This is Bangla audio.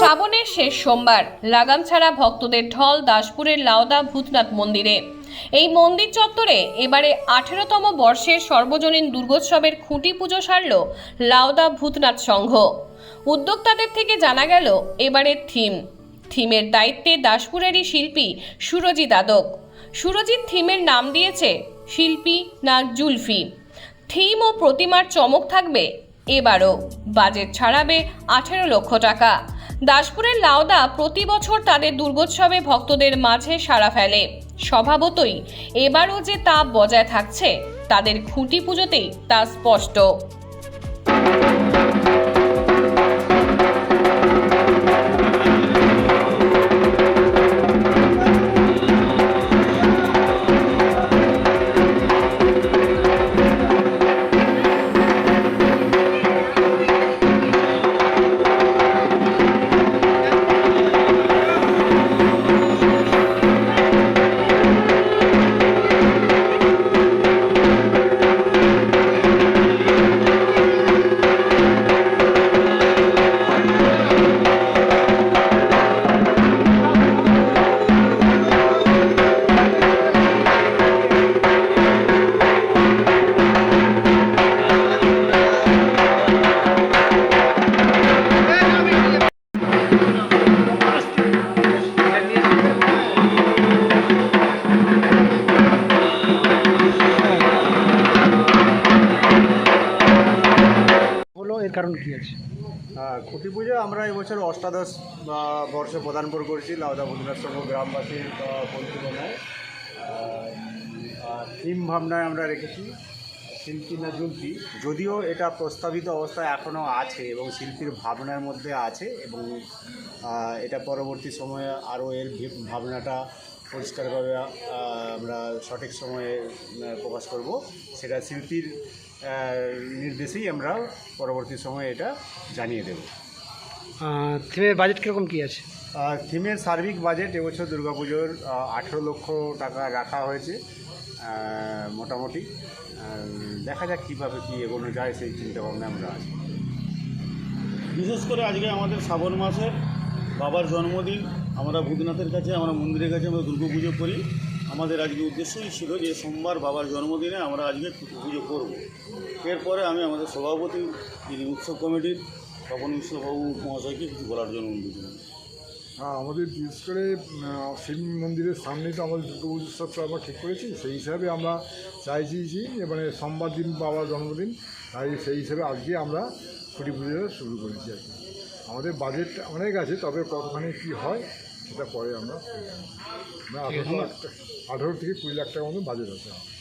শ্রাবণের শেষ সোমবার লাগাম ছাড়া ভক্তদের ঢল দাসপুরের লাউদা ভূতনাথ মন্দিরে। এই মন্দির চত্বরে এবারে আঠেরোতম বর্ষের সর্বজনীন দুর্গোৎসবের খুঁটি পুজো সারল লাউদা ভূতনাথ সংঘ। উদ্যোক্তাদের থেকে জানা গেল, এবারের থিম। থিমের দায়িত্বে দাসপুরেরই শিল্পী সুরজিৎ আদক। সুরজিৎ থিমের নাম দিয়েছে শিল্পী না জুলফি। থিম ও প্রতিমার চমক থাকবে এবারও। বাজেট ছাড়াবে আঠেরো লক্ষ টাকা। দাসপুরের লাউদা প্রতি বছর তাদের দুর্গোৎসবে ভক্তদের মাঝে সাড়া ফেলে। স্বভাবতই এবারও যে তাপ বজায় থাকছে, তাদের খুঁটি পুজোতেই তা স্পষ্ট। এর কারণ কি আছে? খুঁটি পুজো আমরা এবছর অষ্টাদশ বর্ষে প্রদানপুর করেছি লাউদা সংঘ গ্রামবাসীর পরিচালনায় থিম ভাবনায় আমরা রেখেছি, শিল্পী না জুলপি যদিও এটা প্রস্তাবিত অবস্থায় এখনও আছে এবং শিল্পীর ভাবনার মধ্যে আছে এবং এটা পরবর্তী সময়ে আরও এর ভাবনাটা পরিষ্কারভাবে আমরা সঠিক সময়ে প্রকাশ করব। সেটা শিল্পীর নির্দেশেই আমরা পরবর্তী সময়ে এটা জানিয়ে দেব। থিমের বাজেট কীরকম কী আছে? থিমের সার্বিক বাজেট এবছর দুর্গাপুজোর আঠেরো লক্ষ টাকা রাখা হয়েছে মোটামুটি। দেখা যাক কীভাবে কী এগোনো যায় সেই চিন্তাভাবনা আমরা আছি। বিশেষ করে আজকে আমাদের শ্রাবণ মাসের বাবার জন্মদিন আমরা ভূতনাথের কাছে, আমরা মন্দিরের কাছে আমরা দুর্গা পুজো করি। আমাদের আজকে উদ্দেশ্যই ছিল যে সোমবার বাবার জন্মদিনে আমরা আজকে পুজো করব। এরপরে আমি আমাদের সভাপতি, যিনি উৎসব কমিটির, তপন মিশ্রবাবু মহাশয়কে কিছু বলার জন্য অনুরোধ। হ্যাঁ আমাদের বিশেষ করে শিব মন্দিরের সামনেই তো আমাদের দুর্গা উৎসবটা আমরা ঠিক করেছি, সেই হিসাবে আমরা চাইছি যে মানে সোমবার দিন বাবার জন্মদিন, তাই সেই হিসাবে আজকে আমরা ছুটি পুজো শুরু করেছি আর কি। আমাদের বাজেট অনেক আছে, তবে কতখানি কী হয়, সেটা পরে আমরা আঠেরো থেকে কুড়ি লাখ টাকার মতো বাজেট আছে আমাদের।